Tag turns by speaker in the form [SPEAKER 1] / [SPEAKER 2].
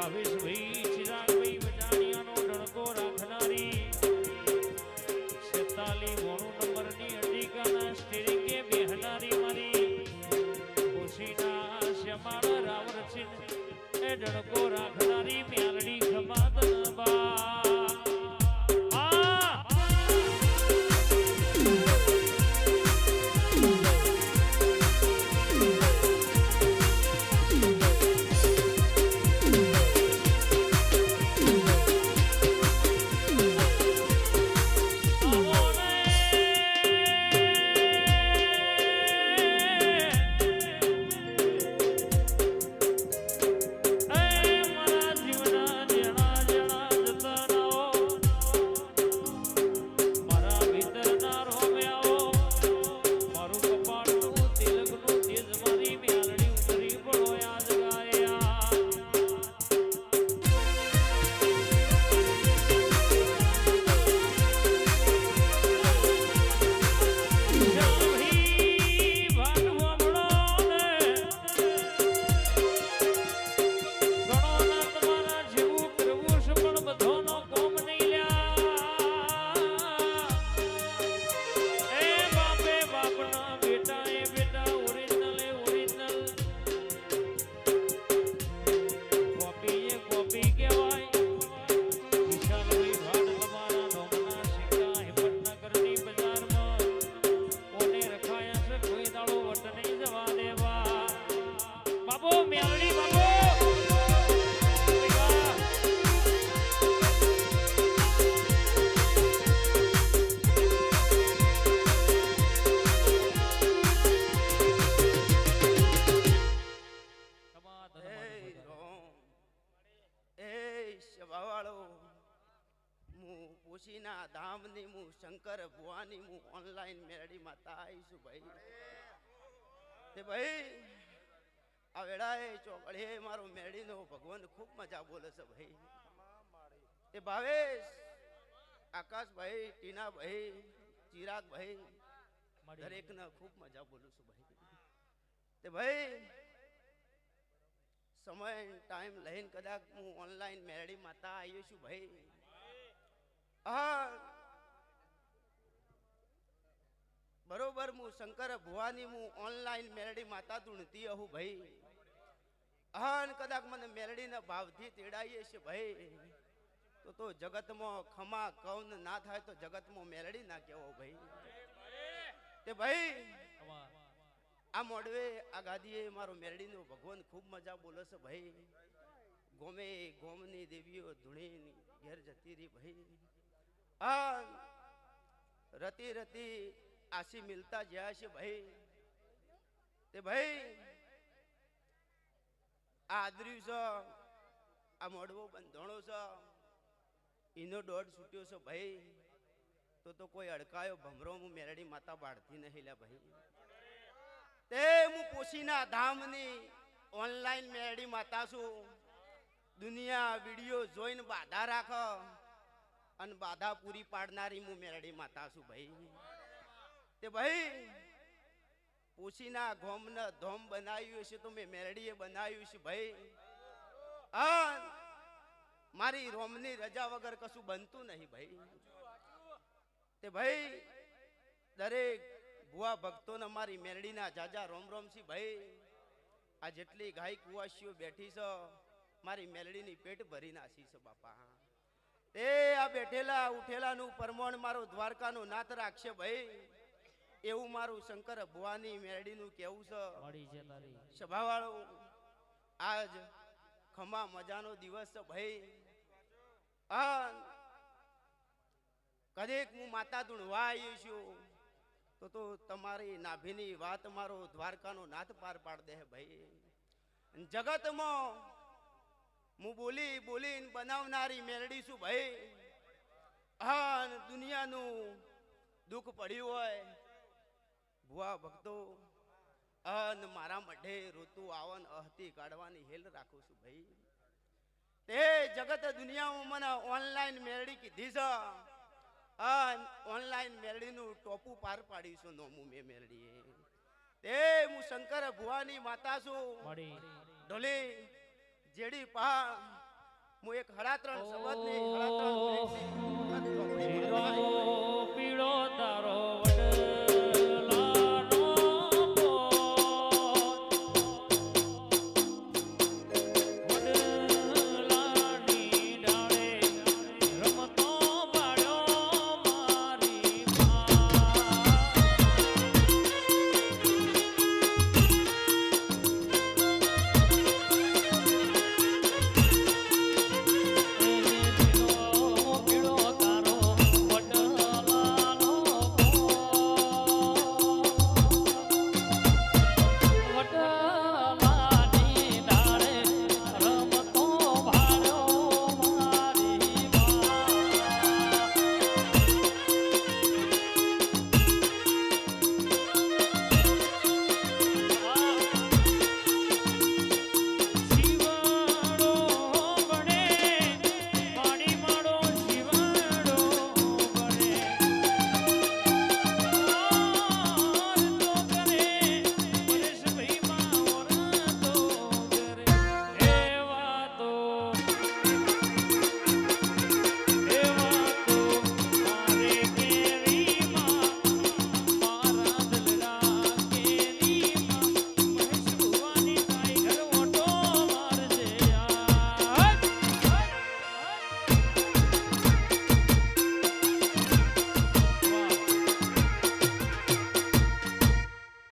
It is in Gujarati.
[SPEAKER 1] ભાવેશભાઈ ચિરાગભાઈ વટાણીયાનો ડણકો રાખનારી. છેતાલી મોણું નંબરની અટીકાના સ્ટેરિંગે બેહનારી મારી. ખુશીના શ્યામાળા રાવરસિંહ એ ડણકો રાખનારી મ્યાલડી
[SPEAKER 2] હું ધામની હું શંકર ભુવાની હું ઓનલાઈન મેરડી માતા આવીશું ભાઈ. તે ભાઈ આ વેળાએ ચોકડીએ મારો મેરડીનો ભગવાન ખૂબ મજા બોલે છે ભાઈ. તે ભાવેશ આકાશભાઈ ટીનાભાઈ ચિરાગભાઈ
[SPEAKER 1] દરેકને
[SPEAKER 2] ખૂબ મજા બોલું છું ભાઈ. તે ભાઈ સમય ટાઈમ લઈને કદાચ હું ઓનલાઈન મેરડી માતા આવ્યો છું ભાઈ. હા. બરોબર હું શંકર ભુવાની હું ઓનલાઈન મેરડી માતા ધૂણતી અહુ ભાઈ. અહન કદાચ મને મેરડીના ભાવથી તેડાઈએ છે ભાઈ. તો તો જગતમાં ખમા કૌન ના થાય તો જગતમાં મેરડી ના કેવો ભાઈ. તે ભાઈ, આ મોડવે આ ગાદીએ મારો મેરડીનો ભગવાન ખૂબ મજા બોલે છે ભાઈ. ગોમે ગોમની દેવીઓ ધૂણીની ઘેર જતી રહી ભાઈ. આ રતી રતી આસી મિલતા જ્યાં છે ભાઈ. તે ભાઈ, આ આદર્યું છે, આ મોડવો બંધણો છે, એનો દોઢ છૂટ્યો છે ભાઈ. તો તો કોઈ અડકાયો ભમરો, હું મેરડી માતા બાળતી નહીં લે ભાઈ. તે હું પોશીના ધામની ઓનલાઈન મેરડી માતા છું. દુનિયા વીડિયો જોઈને બાધા રાખ. અને બાધા પૂરી પાડનારી હું મેરડી માતા છું ભાઈ. તે ભાઈ પોશીના ગોમને ધોમ બનાવ્યું છે તો મેં મેરડીએ બનાવ્યું છે ભાઈ. હા, મારી રોમની રજા વગર કશું બનતું નહીં ભાઈ. તે ભાઈ, દરેક ભુવા ભક્તોને મારી મેરડીના જાજા રોમ રોમ છે ભાઈ. આ જેટલી ગાય કુવાસીઓ બેઠી છે, મારી મેલડીની પેટ ભરી નાસી છે બાપા. તે આ બેઠેલા ઉઠેલાનું પરમણ મારો દ્વારકાનો નાત રાખશે ભાઈ. એવું મારું શંકર ભુવાની મેરડીનું કેવું છે. સભાવાળો આજ ખમા મજાનો દિવસ છે ભાઈ. આ કદેક હું માતા ધૂણવા આવી છું. તો તો તમારી નાભીની વાત મારો દ્વારકાનો નાથ પાર પાડ દે ભાઈ. જગતમાં હું બોલી બોલીને બનાવનારી મેલડી છું ભાઈ. હા દુનિયાનું દુઃખ પડ્યું હોય. ભુવા ભક્તો અન મારા મઢે ઋતુ આવન અહતી કાઢવાની હેલ રાખું છું ભાઈ. તે જગત દુનિયામાં મને ઓનલાઈન મેળડી કીધી છે. અન ઓનલાઈન મેળડીનું ટોપું પાર પાડ્યું છું નોમું મેં મેળડીએ તે હું શંકર ભુવાની માતા છું. ઢોલી જેડી પા હું એક હળાત્રણ શબ્દ ને હળાત્રણ
[SPEAKER 1] પીળો